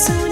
soon.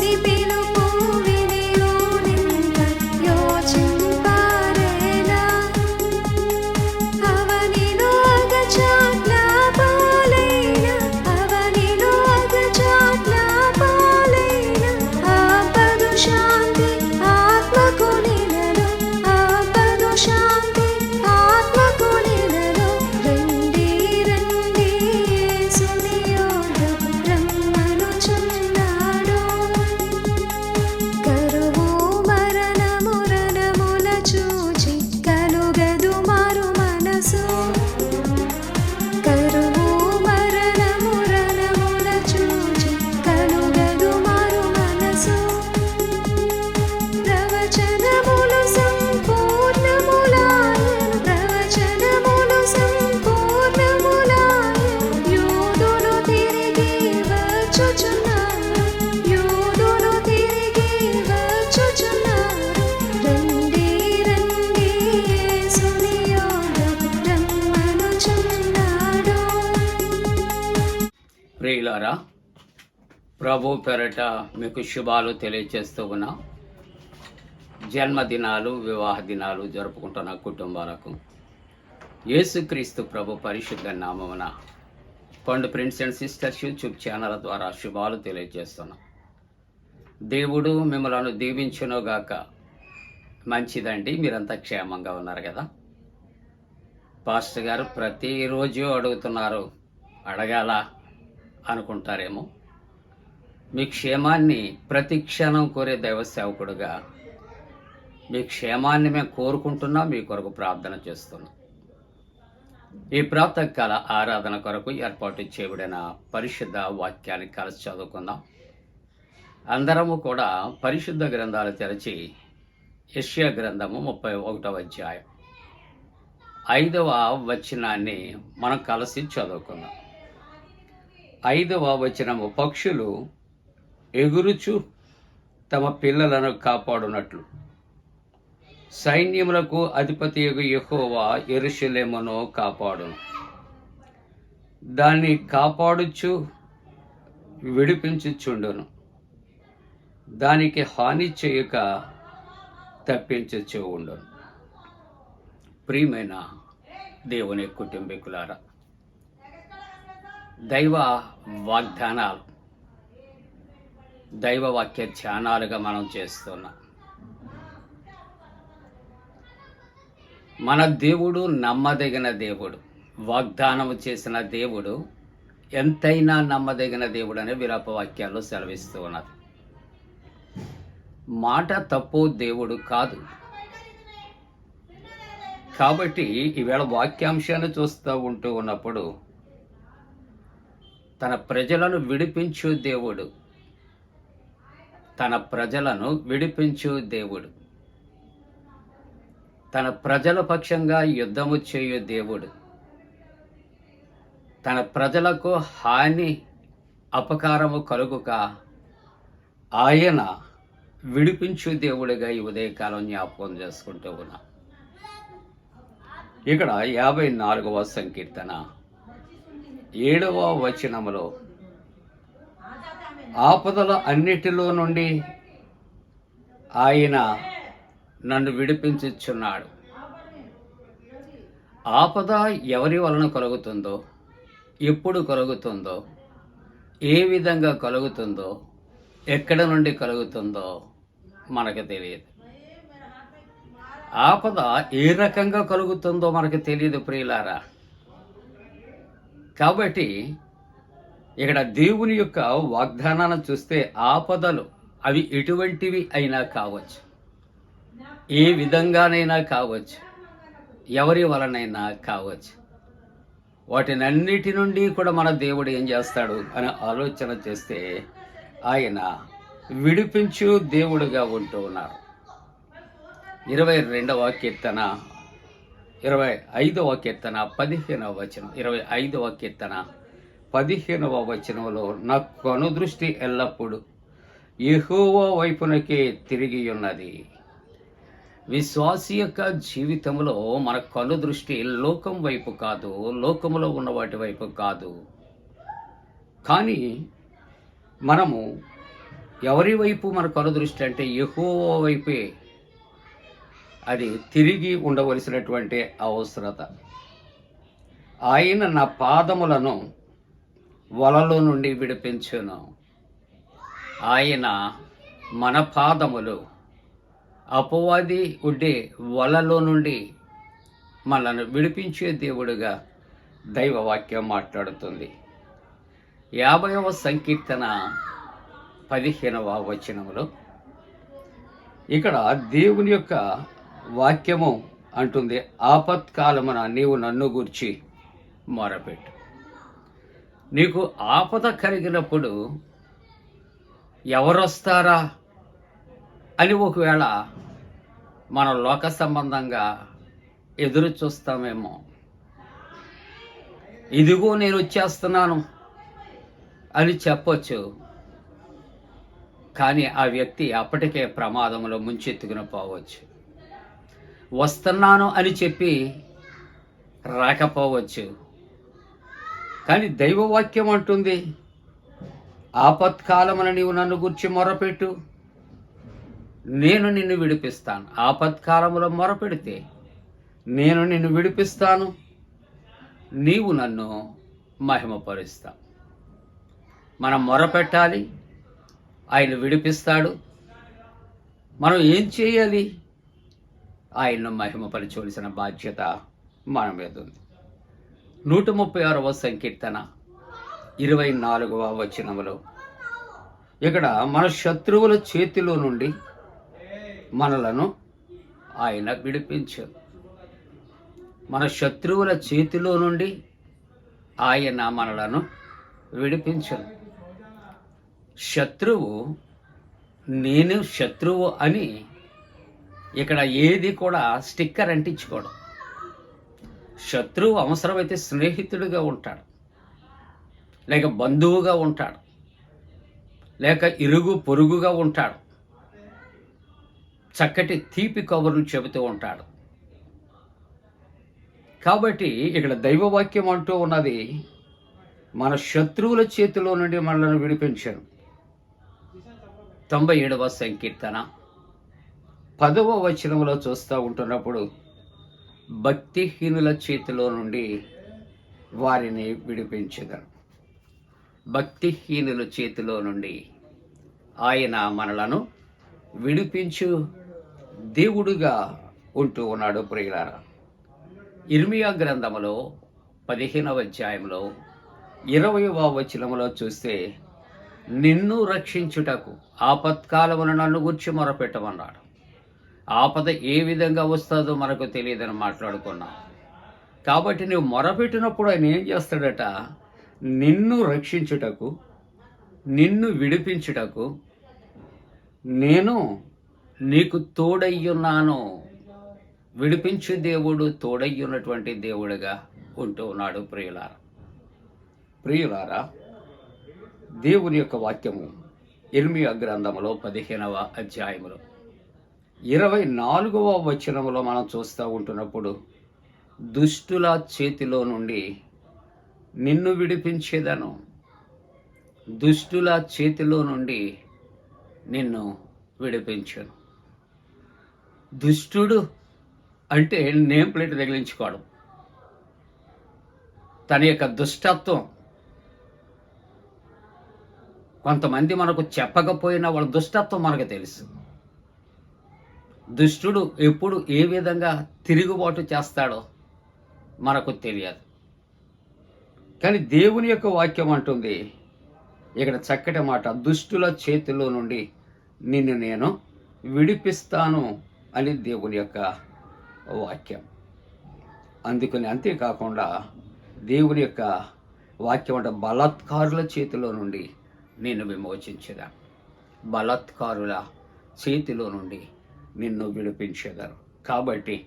ప్రభు పెరట మీకు శుభాలు తెలియజేస్తూ ఉన్నా. జన్మదినాలు వివాహ దినాలు జరుపుకుంటున్న కుటుంబాలకు. యేసుక్రీస్తు ప్రభు పరిశుద్ధ నామమున పండు friends and sisters YouTube channel ద్వారా శుభాలు తెలియజేస్తున్నాం దేవుడు మిమ్మలను దీవించునుగాక. మంచిదండి మీరంతా క్షేమంగా ఉన్నారు కదా? పాస్టర్ గారు ప్రతిరోజు అడుగుతున్నారు అడగాల అనుకుంటారేమో? మీ క్షేమాన్ని ప్రతి క్షణం కోరే దైవ సేవకుడుగా మీ క్షేమాన్ని మేము కోరుకుంటున్నాం మీ కొరకు ప్రార్థన చేస్తున్నాం. ఈ ప్రాతకాల ఆరాధన కొరకు ఏర్పాటు చేయబడిన పరిశుద్ధ వాక్యాన్ని కలిసి చదువుకుందాం. అందరము కూడా పరిశుద్ధ గ్రంథాలు తెరచి యష్యా గ్రంథము ముప్పై ఒకటవ అధ్యాయం ఐదవ వచనాన్ని మనం కలిసి చదువుకుందాం. ఐదవ వచనము పక్షులు ఎగురుచు తమ పిల్లలను కాపాడునట్లు. సైన్యములకు అధిపతి యహోవా ఎరుషలేమును కాపాడును. దాన్ని కాపాడుచు విడిపించుచుండును. దానికి హాని చేయక తప్పించచ్చు ఉండును. ప్రియమైన దేవుని కుటుంబీకులారా దైవ వాగ్దానాలు దైవ వాక్య ధ్యానాలుగా మనం చేస్తున్నాం. మన దేవుడు నమ్మదగిన దేవుడు వాగ్దానము చేసిన దేవుడు ఎంతైనా నమ్మదగిన దేవుడు అనే విరాపవాక్యాల్లో సెలవిస్తూ ఉన్నది. మాట తప్పు దేవుడు కాదు. కాబట్టి ఈవేళ వాక్యాంశాన్ని చూస్తూ ఉంటూ ఉన్నప్పుడు తన ప్రజలను విడిపించు దేవుడు తన ప్రజలను విడిపించు దేవుడు. తన ప్రజల పక్షంగా యుద్ధము చేయు దేవుడు. తన ప్రజలకు హాని అపకారము కలుగుక ఆయన విడిపించు దేవుడిగా ఈ ఉదయకాలం జ్ఞాపకం చేసుకుంటూ ఉన్నా. ఇక్కడ యాభై నాలుగవ సంకీర్తన ఏడవ వచనములో ఆపదల అన్నిటిలో నుండి ఆయన నన్ను విడిపించుచున్నాడు ఆపద ఎవరి వలన కలుగుతుందో ఎప్పుడు కలుగుతుందో ఏ విధంగా కలుగుతుందో ఎక్కడ నుండి కలుగుతుందో మనకు తెలియదు. ఆపద ఏ రకంగా కలుగుతుందో మనకు తెలియదు ప్రియులారా. కాబట్టి ఇక్కడ దేవుని యొక్క వాగ్దానాన్ని చూస్తే ఆపదలు అవి ఎటువంటివి అయినా కావచ్చు. ఏ విధంగానైనా కావచ్చు. ఎవరి వలనైనా కావచ్చు. వాటినన్నిటి నుండి కూడా మన దేవుడు ఏం చేస్తాడు అని ఆలోచన చేస్తే ఆయన విడిపించు దేవుడుగా ఉంటూ ఉన్నారు. ఇరవై రెండవ కీర్తన ఇరవై ఐదవ కీర్తన పదిహేనవ వచనం ఇరవై ఐదవ కీర్తన. పదిహేనవ వచనంలో నా కనుదృష్టి ఎల్లప్పుడూ యెహోవా వైపునకే తిరిగి ఉన్నది విశ్వాసి యొక్క జీవితంలో మన కను దృష్టి లోకం వైపు కాదు లోకములో ఉన్న వాటి వైపు కాదు. కానీ మనము ఎవరి వైపు మన కనుదృష్టి అంటే ఎహోవో వైపే అది తిరిగి ఉండవలసినటువంటి అవసరత. ఆయన నా పాదములను వలలో నుండి విడిపించును. ఆయన మన పాదములు. అపవాది ఉండే వలలో నుండి మనను విడిపించే దేవుడుగా దైవవాక్యం మాట్లాడుతుంది. యాభైవ సంకీర్తన పదిహేనవ వచనములో. ఇక్కడ దేవుని యొక్క వాక్యము అంటుంది ఆపత్కాలమున నీవు నన్ను గూర్చి మొరపెట్టు. నీకు ఆపద కలిగినప్పుడు ఎవరొస్తారా అని ఒకవేళ మన లోక సంబంధంగా ఎదురు చూస్తామేమో. ఇదిగో నేను వచ్చేస్తున్నాను అని చెప్పొచ్చు. కానీ ఆ వ్యక్తి అప్పటికే ప్రమాదంలో ముంచెత్తుకుని పోవచ్చు. వస్తున్నాను అని చెప్పి రాకపోవచ్చు. కానీ దైవవాక్యం అంటుంది ఆపత్కాలమున నీవు నన్ను గుర్చి మొరపెట్టు. నేను నిన్ను విడిపిస్తాను. ఆపత్కాలములో మొరపెడితే నేను నిన్ను విడిపిస్తాను. నీవు నన్ను మహిమపరుస్తా మనం మొరపెట్టాలి ఆయన విడిపిస్తాడు. మనం ఏం చేయాలి? ఆయన్ను మహిమపరచవలసిన బాధ్యత మన మీద ఉంది. నూట ముప్పై ఆరవ సంకీర్తన ఇరవై నాలుగవ వచనములో. ఇక్కడ మన శత్రువుల చేతిలో నుండి మనలను ఆయన విడిపించారు మన శత్రువుల చేతిలో నుండి ఆయన మనలను విడిపించు శత్రువు నేను శత్రువు అని ఇక్కడ ఏది కూడా స్టిక్కర్ అంటించుకోవడం శత్రువు అవసరమైతే స్నేహితుడిగా ఉంటాడు. లేక బంధువుగా ఉంటాడు. లేక ఇరుగు పొరుగుగా ఉంటాడు. చక్కటి తీపి కబుర్లు చెబుతూ ఉంటాడు. కాబట్టి ఇక్కడ దైవవాక్యం అంటూ ఉన్నది మన శత్రువుల చేతిలో నుండి మనల్ని విడిపించాను తొంభై ఏడవ సంకీర్తన. పదవ వచనంలో చూస్తూ ఉంటున్నప్పుడు భక్తిహీనుల చేతిలో నుండి వారిని విడిపించగలను భక్తిహీనుల చేతిలో నుండి ఆయన మనలను విడిపించు దేవుడుగా ఉంటూ ఉన్నాడు ప్రియులార. ఇర్మియా గ్రంథములో పదిహేనవ అధ్యాయంలో ఇరవయవ వచనములో చూస్తే నిన్ను రక్షించుటకు ఆపత్కాలమున నన్ను గుర్చి మొరపెట్టమన్నాడు. ఆపద ఏ విధంగా వస్తుందో మనకు తెలియదని మాట్లాడుకున్నాం. కాబట్టి నువ్వు మొరపెట్టినప్పుడు ఆయన ఏం చేస్తాడట? నిన్ను రక్షించుటకు నిన్ను విడిపించుటకు నేను నీకు తోడయ్యున్నాను. విడిపించు దేవుడు తోడయ్యున్నటువంటి దేవుడుగా ఉంటూ ఉన్నాడు ప్రియులారా. ప్రియులారా దేవుని యొక్క వాక్యము ఇర్మియా గ్రంథములో పదిహేనవ అధ్యాయములో. ఇరవై నాలుగవ వచనంలో మనం చూస్తూ ఉంటున్నప్పుడు దుష్టుల చేతిలో నుండి నిన్ను విడిపించేదను. దుష్టుల చేతిలో నుండి నిన్ను విడిపించాను. దుష్టుడు అంటే నేమ్ ప్లేట్ తగిలించుకోవడం. తన యొక్క దుష్టత్వం. కొంతమంది మనకు చెప్పకపోయినా వాళ్ళ దుష్టత్వం మనకు తెలుసు. దుష్టుడు ఎప్పుడు ఏ విధంగా తిరుగుబాటు చేస్తాడో మనకు తెలియదు. కానీ దేవుని యొక్క వాక్యం అంటుంది ఇక్కడ చక్కటి మాట దుష్టుల చేతిలో నుండి నిన్ను నేను విడిపిస్తాను అని దేవుని యొక్క వాక్యం. అందుకని అంతేకాకుండా దేవుని యొక్క వాక్యం అంటే బలాత్కారుల చేతిలో నుండి నేను విమోచించదా బలాత్కారుల చేతిలో నుండి నిన్ను విడిపించగలరు కాబట్టి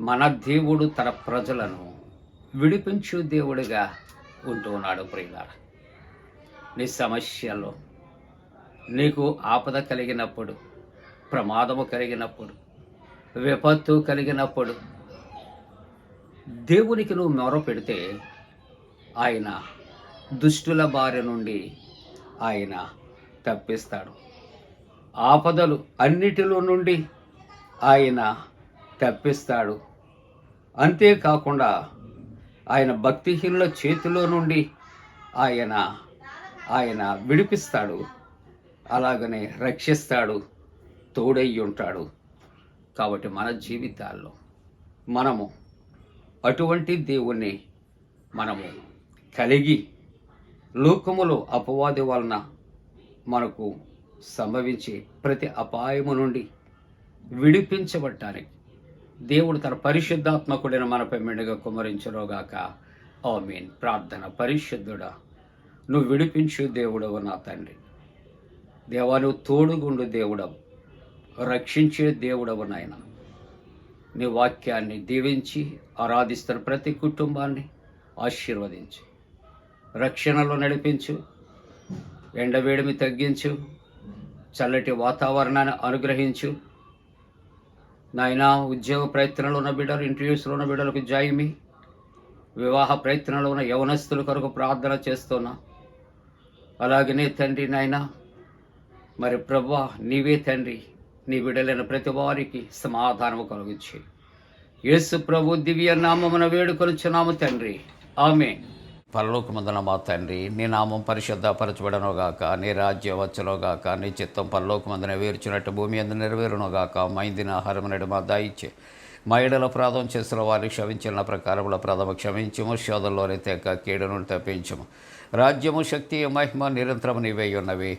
మన దేవుడు తన ప్రజలను విడిపించు దేవుడిగా ఉంటున్నాడు ప్రియుల నీ సమస్యలో నీకు ఆపద కలిగినప్పుడు ప్రమాదము కలిగినప్పుడు విపత్తు కలిగినప్పుడు దేవునికి నువ్వు మొర పెడితే ఆయన దుష్టుల బారి నుండి ఆయన తప్పిస్తాడు. ఆపదలు అన్నిటిలో నుండి ఆయన తప్పిస్తాడు. అంతేకాకుండా ఆయన భక్తిహీనుల చేతిలో నుండి ఆయన ఆయన విడిపిస్తాడు. అలాగనే రక్షిస్తాడు తోడై ఉంటాడు కాబట్టి మన జీవితాల్లో మనము అటువంటి దేవుణ్ణి మనము కలిగి లోకములో అపవాది వలన మనకు సంభవించి ప్రతి అపాయము నుండి విడిపించబడ్డానికి దేవుడు తన పరిశుద్ధాత్మకుడైన మనపై మెండుగా కుమరించరోగాక ఓ మీన్ ప్రార్థన పరిశుద్ధుడా నువ్వు విడిపించు దేవుడవు నా తండ్రి. దేవా నువ్వు తోడుగుండు దేవుడవు. రక్షించే దేవుడవు నాయన. నీ వాక్యాన్ని దీవించి ఆరాధిస్తున్న ప్రతి కుటుంబాన్ని ఆశీర్వదించు. రక్షణలో నడిపించు. ఎండవేడిమి తగ్గించు. చల్లటి వాతావరణాన్ని అనుగ్రహించు. నాయనా ఉద్యోగ ప్రయత్నంలో ఉన్న బిడ్డలు ఇంటర్వ్యూస్లో ఉన్న బిడ్డలకు జాయిమి వివాహ ప్రయత్నంలో ఉన్న యవనస్తుల కొరకు ప్రార్థన చేస్తున్నా. అలాగనే తండ్రి నాయనా మరి ప్రభా నీవే తండ్రి నీ బిడ్డలైన ప్రతి వారికి సమాధానము కలుగుచ్చి యేసు ప్రభు దివ్య నామమున వేడుకొనుచున్నాము తండ్రి. ఆమె పరలోకమందున మా తండ్రి నీ నామం పరిశుద్ధపరచబడనుగాక నీ రాజ్యం వచ్చునుగాక నీ చిత్తం పరలోకమందున వేర్చినట్టు భూమి అందు నెరవేరునుగాక మైందిన ఆహారం నడు మా దాయిచ్చే. మా ఎడల ప్రాధం చేసిన వారిని క్షమించిన ప్రకారముల ప్రథమ క్షమించము శోధంలోనే తెక్క కీడును తప్పించము. రాజ్యము శక్తి మహిమ నిరంతరం నీవై ఉన్నవి.